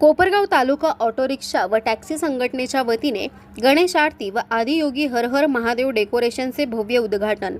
कोपरगाव तालुका auto रिक्षा व taxi संघटनेच्या वतीने गणेश आरती व आदियोगी हर हर महादेव डेकोरेशनचे भव्य उद्घाटन.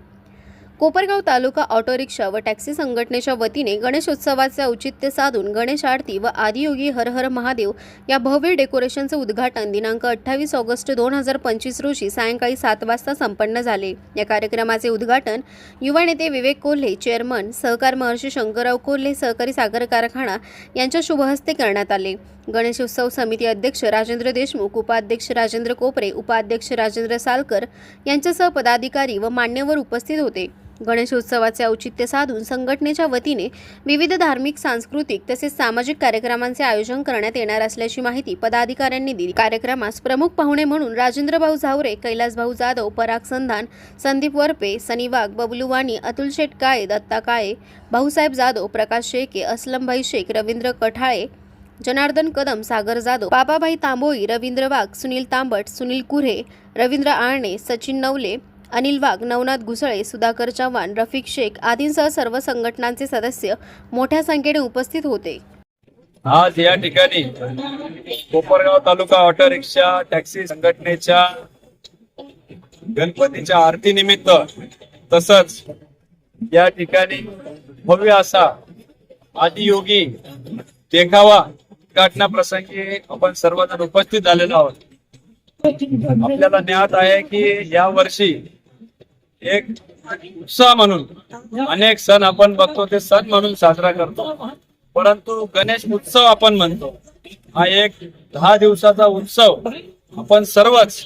कोपरगाव तालुका ऑटो रिक्षा व टॅक्सी संघटनेच्या वतीने गणेशोत्सवाचे औचित्य साधून गणेश आरती व आदियोगी हर हर महादेव या भव्य डेकोरेशनचं उद्घाटन दिनांक अठ्ठावीस ऑगस्ट दोन हजार पंचवीस रोजी सायंकाळी सात वाजता संपन्न झाले. या कार्यक्रमाचे उद्घाटन युवा नेते विवेक कोल्हे चेअरमन सहकार महर्षी शंकरराव कोल्हे सहकारी साखर कारखाना यांच्या शुभहस्ते करण्यात आले. गणेशोत्सव समिती अध्यक्ष राजेंद्र देशमुख उपाध्यक्ष राजेंद्र कोपरे उपाध्यक्ष राजेंद्र सालकर यांच्यासह पदाधिकारी व मान्यवर उपस्थित होते. गणेशोत्सवाचे औचित्य साधून संघटनेच्या वतीने विविध धार्मिक सांस्कृतिक तसेच सामाजिक कार्यक्रमांचे आयोजन करण्यात येणार असल्याची माहिती पदाधिकाऱ्यांनी दिली. कार्यक्रमास प्रमुख पाहुणे म्हणून राजेंद्रभाऊ झावरे कैलासभाऊ जाधव पराग संधान संदीप वरपे सनिवाग वाघ बबलू वाणी अतुल शेठ काळे दत्ता काळे भाऊसाहेब जाधव प्रकाश शेके असलमभाई शेख रवींद्र कठाळे जनार्दन कदम सागर जाधव बाबाभाई तांबोळी रवींद्र वाघ सुनील तांबट सुनील कुऱ्हे रवींद्र आळणे सचिन नवले अनिल वाघ नवनाथ घुसळे सुधाकर चव्हाण रफिक शेख आदींसह सर्व संघटनांचे सदस्य मोठ्या संख्येने उपस्थित होते. आज या ठिकाणी Kopargaon taluka auto rickshaw taxi संघटनेच्या गणपतीच्या आरती निमित्त तसंच या ठिकाणी भव्य असा आदियोगी देखावा उद्घाटना प्रसंगी आपण सर्वजण उपस्थित झालेलो आहोत. आपल्याला ज्ञात आहे की या वर्षी एक उत्साह म्हणून अनेक सण आपण बघतो ते सण म्हणून साजरा करतो. परंतु गणेश उत्सव आपण म्हणतो हा एक दहा दिवसाचा उत्सव. आपण सर्वच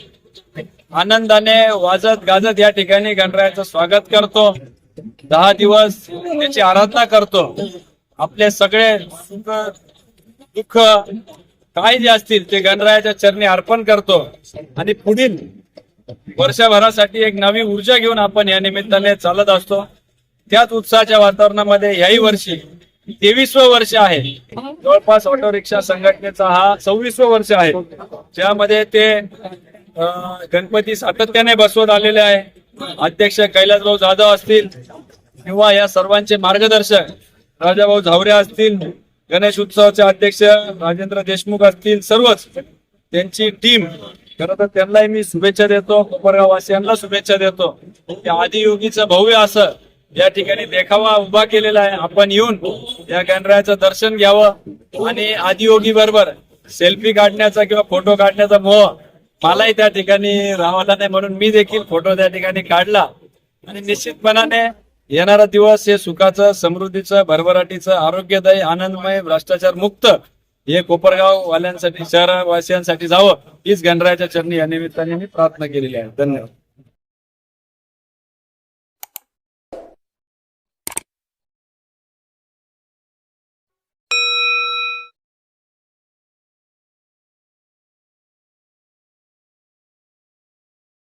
आनंदाने वाजत गाजत या ठिकाणी गणरायाचं स्वागत करतो. दहा दिवस त्याची आराधना करतो. आपले सगळे सुख दुःख काय जे असतील ते गणरायाच्या चरणी अर्पण करतो. आणि पुढील वर्षभरासाठी एक नवी ऊर्जा घेऊन आपण या निमित्ताने चालत असतो. त्याच उत्साहाच्या वातावरणामध्ये याही वर्षी तेवीसवं वर्ष आहे. जवळपास ऑटो रिक्षा संघटनेचा हा सव्वीसवं वर्ष आहे. ज्यामध्ये ते गणपती सातत्याने बसवत आलेले आहे. अध्यक्ष कैलासभाऊ जाधव असतील किंवा या सर्वांचे मार्गदर्शक राजाभाऊ झावरे असतील गणेश उत्सवाचे अध्यक्ष राजेंद्र देशमुख असतील सर्वच त्यांची टीम खरं तर त्यांनाही मी शुभेच्छा देतो. कोपरगाववासियांना शुभेच्छा देतो. त्या आदियोगीचं भव्य असं या ठिकाणी देखावा उभा केलेला आहे. आपण येऊन या गणरायाचं दर्शन घ्यावं आणि आदियोगी बरोबर सेल्फी काढण्याचा किंवा फोटो काढण्याचा मोह मलाही त्या ठिकाणी राहावला नाही. म्हणून मी देखील फोटो त्या ठिकाणी काढला. आणि निश्चितपणाने येणारा दिवस हे सुखाचं समृद्धीचं भरभराटीचं आरोग्यदायी आनंदमय भ्रष्टाचार मुक्त हे कोपरगाव वाल्यांसाठी शहरवासियांसाठी जावं हीच गणरायाच्या चरणी या निमित्ताने मी प्रार्थना केलेली आहे. धन्यवाद.